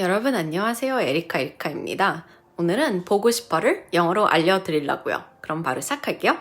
여러분 안녕하세요. 에리카 에리카입니다. 오늘은 보고 싶어를 영어로 알려드리려고요. 그럼 바로 시작할게요.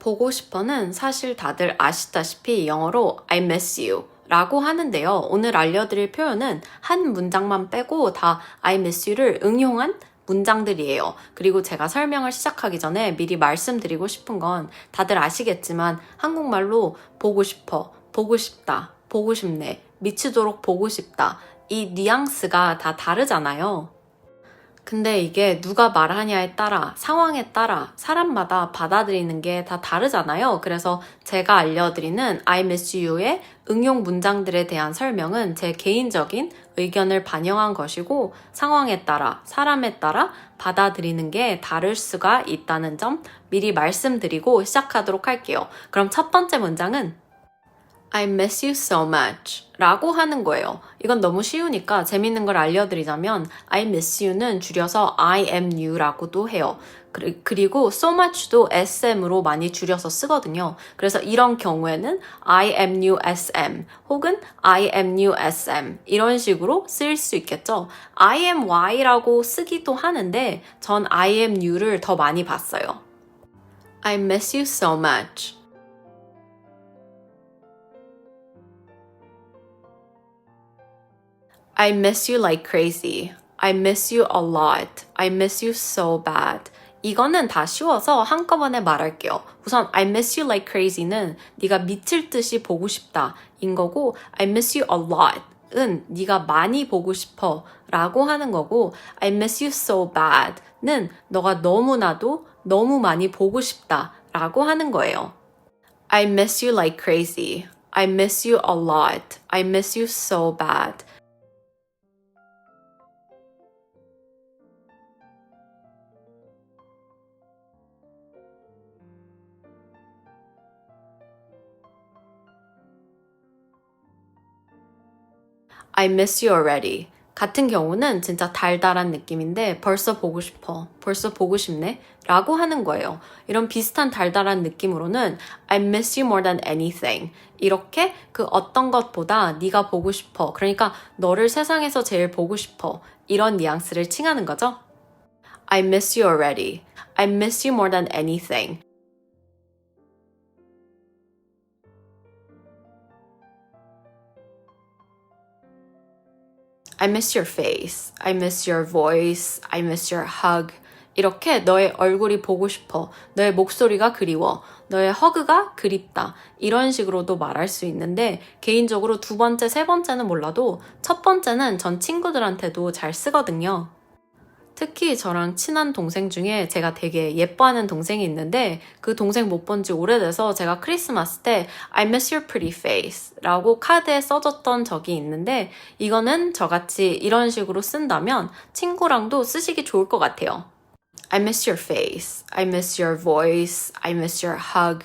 보고 싶어는 사실 다들 아시다시피 영어로 I miss you 라고 하는데요. 오늘 알려드릴 표현은 한 문장만 빼고 다 I miss you를 응용한 문장들이에요. 그리고 제가 설명을 시작하기 전에 미리 말씀드리고 싶은 건 다들 아시겠지만 한국말로 보고 싶어, 보고 싶다, 보고 싶네, 미치도록 보고 싶다. 이 뉘앙스가 다 다르잖아요. 근데 이게 누가 말하냐에 따라, 상황에 따라 사람마다 받아들이는 게 다 다르잖아요. 그래서 제가 알려드리는 I miss you의 응용 문장들에 대한 설명은 제 개인적인 의견을 반영한 것이고 상황에 따라, 사람에 따라 받아들이는 게 다를 수가 있다는 점 미리 말씀드리고 시작하도록 할게요. 그럼 첫 번째 문장은 I miss you so much 라고 하는 거예요. 이건 너무 쉬우니까 재밌는 걸 알려드리자면 I miss you는 줄여서 I am you라고도 해요. 그리- 그리고 so much도 SM으로 많이 줄여서 쓰거든요. 그래서 이런 경우에는 I am you SM 혹은 I am you SM 이런 식으로 쓰일 수 있겠죠. I am Y라고 쓰기도 하는데 전 I am you를 더 많이 봤어요. I miss you so much. I miss you like crazy. I miss you a lot. I miss you so bad. 이거는 다 쉬워서 한꺼번에 말할게요. 우선 I miss you like crazy는 네가 미칠 듯이 보고 싶다 인 거고 I miss you a lot 은 네가 많이 보고 싶어 라고 하는 거고 I miss you so bad 는 너가 너무나도 너무 많이 보고 싶다 라고 하는 거예요. I miss you like crazy. I miss you a lot. I miss you so bad. I miss you already. 같은 경우는 진짜 달달한 느낌인데 벌써 보고 싶어. 벌써 보고 싶네. 라고 하는 거예요. 이런 비슷한 달달한 느낌으로는 I miss you more than anything. 이렇게 그 어떤 것보다 네가 보고 싶어. 그러니까 너를 세상에서 제일 보고 싶어. 이런 뉘앙스를 칭하는 거죠. I miss you already. I miss you more than anything. I miss your face. I miss your voice. I miss your hug. 이렇게 너의 얼굴이 보고 싶어. 너의 목소리가 그리워. 너의 허그가 그립다. 이런 식으로도 말할 수 있는데, 개인적으로 두 번째, 세 번째는 몰라도, 첫 번째는 전 친구들한테도 잘 쓰거든요. 특히 저랑 친한 동생 중에 제가 되게 예뻐하는 동생이 있는데 그 동생 못 본 지 오래돼서 제가 크리스마스 때 I miss your pretty face 라고 카드에 써줬던 적이 있는데 이거는 저같이 이런 식으로 쓴다면 친구랑도 쓰시기 좋을 것 같아요. I miss your face. I miss your voice. I miss your hug.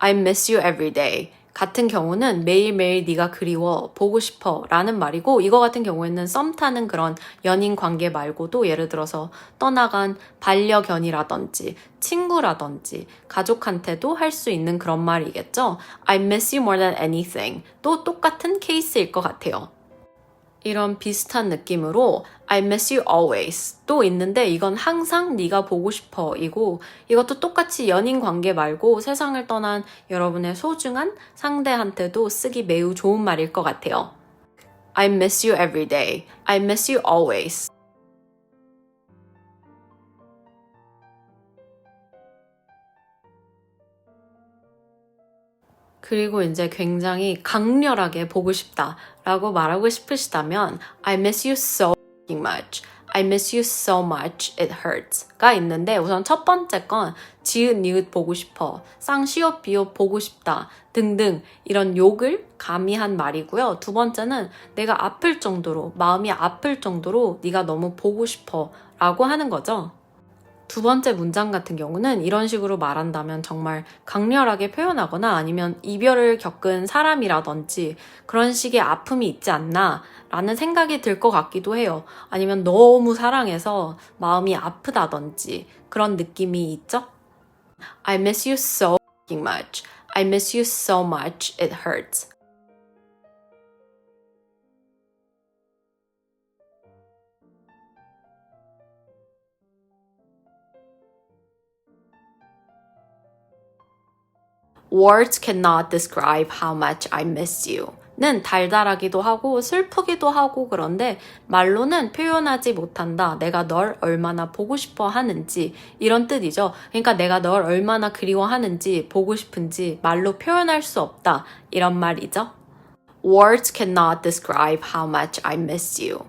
I miss you every day. 같은 경우는 매일매일 네가 그리워 보고 싶어 라는 말이고 이거 같은 경우에는 썸 타는 그런 연인 관계 말고도 예를 들어서 떠나간 반려견이라든지 친구라든지 가족한테도 할 수 있는 그런 말이겠죠. I miss you more than anything. 또 똑같은 케이스일 것 같아요. 이런 비슷한 느낌으로 I miss you always 또 있는데 이건 항상 네가 보고 싶어 이고 이것도 똑같이 연인 관계 말고 세상을 떠난 여러분의 소중한 상대한테도 쓰기 매우 좋은 말일 것 같아요. I miss you every day. I miss you always. 그리고 이제 굉장히 강렬하게 보고 싶다라고 말하고 싶으시다면 I miss you so much. I miss you so much. It hurts가 있는데 우선 첫 번째 건 지읒 니읒 보고 싶어, 쌍시옷 비옷 보고 싶다 등등 이런 욕을 가미한 말이고요. 두 번째는 내가 아플 정도로 마음이 아플 정도로 네가 너무 보고 싶어 라고 하는 거죠. 두 번째 문장 같은 경우는 이런 식으로 말한다면 정말 강렬하게 표현하거나 아니면 이별을 겪은 사람이라든지 그런 식의 아픔이 있지 않나 라는 생각이 들 것 같기도 해요. 아니면 너무 사랑해서 마음이 아프다든지 그런 느낌이 있죠? I miss you so much. I miss you so much. It hurts. Words cannot describe how much I miss you. 는 달달하기도 하고 슬프기도 하고 그런데 말로는 표현하지 못한다. 내가 널 얼마나 보고 싶어 하는지 이런 뜻이죠. 그러니까 내가 널 얼마나 그리워하는지 보고 싶은지 말로 표현할 수 없다. 이런 말이죠. Words cannot describe how much I miss you.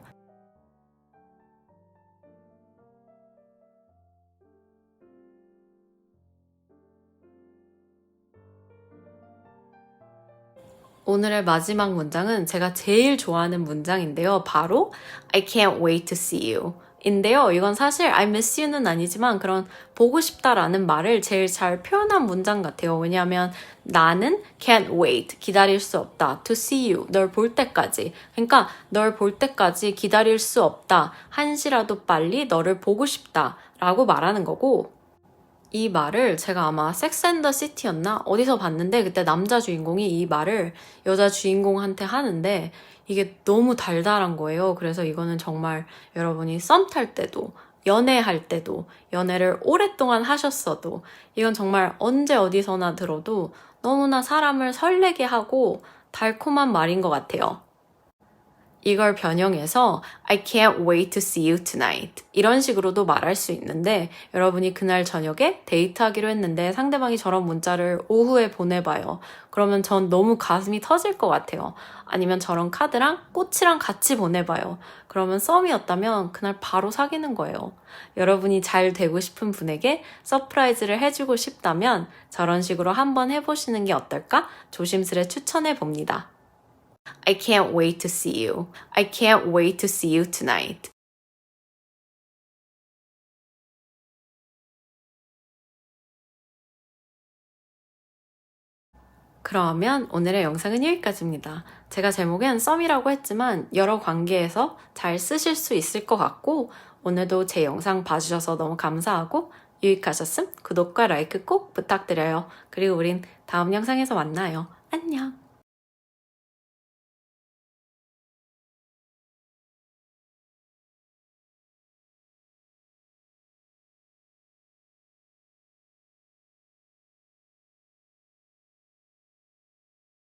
오늘의 마지막 문장은 제가 제일 좋아하는 문장인데요. 바로 I can't wait to see you. 인데요. 이건 사실 I miss you는 아니지만 그런 보고 싶다라는 말을 제일 잘 표현한 문장 같아요. 왜냐하면 나는 can't wait. 기다릴 수 없다. to see you. 널 볼 때까지. 그러니까 널 볼 때까지 기다릴 수 없다. 한시라도 빨리 너를 보고 싶다. 라고 말하는 거고 이 말을 제가 아마 섹스앤더 시티였나 어디서 봤는데 그때 남자 주인공이 이 말을 여자 주인공한테 하는데 이게 너무 달달한 거예요. 그래서 이거는 정말 여러분이 썸 탈 때도 연애할 때도 연애를 오랫동안 하셨어도 이건 정말 언제 어디서나 들어도 너무나 사람을 설레게 하고 달콤한 말인 것 같아요. 이걸 변형해서 I can't wait to see you tonight 이런 식으로도 말할 수 있는데 여러분이 그날 저녁에 데이트하기로 했는데 상대방이 저런 문자를 오후에 보내봐요. 그러면 전 너무 가슴이 터질 것 같아요. 아니면 저런 카드랑 꽃이랑 같이 보내봐요. 그러면 썸이었다면 그날 바로 사귀는 거예요. 여러분이 잘 되고 싶은 분에게 서프라이즈를 해주고 싶다면 저런 식으로 한번 해보시는 게 어떨까 조심스레 추천해 봅니다. I can't wait to see you. I can't wait to see you tonight. 그러면 오늘의 영상은 여기까지입니다. 제가 제목엔 썸이라고 했지만 여러 관계에서 잘 쓰실 수 있을 것 같고 오늘도 제 영상 봐주셔서 너무 감사하고 유익하셨음 구독과 라이크 꼭 부탁드려요. 그리고 우린 다음 영상에서 만나요. 안녕.